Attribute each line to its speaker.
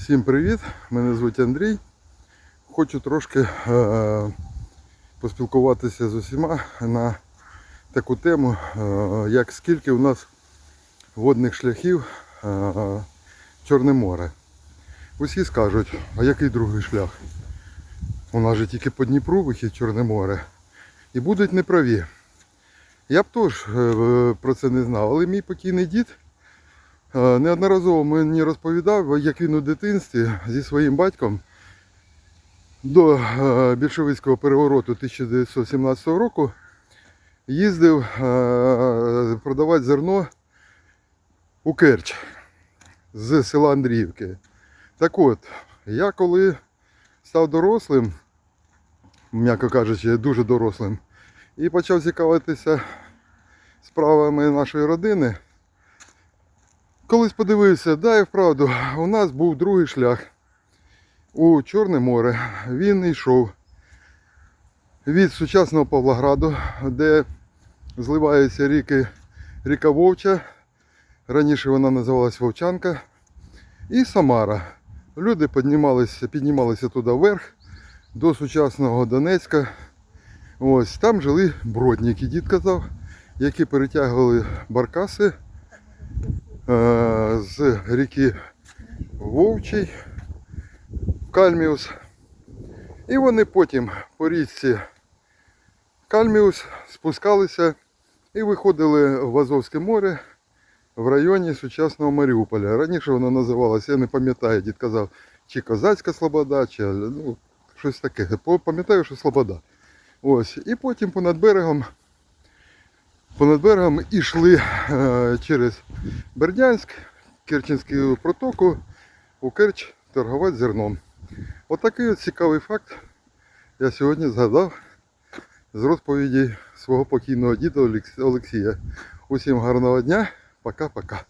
Speaker 1: Всім привіт! Мене звуть Андрій. Хочу трошки е, поспілкуватися з усіма на таку тему, е, як скільки у нас водних шляхів е, Чорне море. Усі скажуть, а який другий шлях? У нас же тільки по Дніпру вихід Чорне море. І будуть неправі. Я б теж е, про це не знав, але мій покійний дід Неодноразово мені розповідав, як він у дитинстві зі своїм батьком до е, більшовицького перевороту 1917 року їздив е, продавати зерно у Керч з села Андріївки. Так от, я коли став дорослим, м'яко кажучи, дуже дорослим, і почав цікавитися справами нашої родини. Колись подивився, да, і вправду, у нас був другий шлях у Чорне море. Він йшов від сучасного Павлограду, де зливаються ріки ріка Вовча. Раніше вона називалась Вовчанка. І Самара. Люди піднімалися, піднімалися туди вверх, до сучасного Донецька. Ось там жили бродники, дід казав, які перетягували баркаси з ріки Вовчий Кальміус. І вони потім по річці Кальміус спускалися і виходили в Азовське море в районі сучасного Маріуполя. Раніше воно називалося, я не пам'ятаю, дід казав, чи Козацька Слобода, чи ну, щось таке. Пам'ятаю, що Слобода. Ось. І потім понад берегом понад берегом і йшли через Бердянськ, Керченську протоку у Керч торгувати зерном. Отакий от цікавий факт я сьогодні згадав з розповіді свого покійного діда Олексія. Усім гарного дня, пока-пока.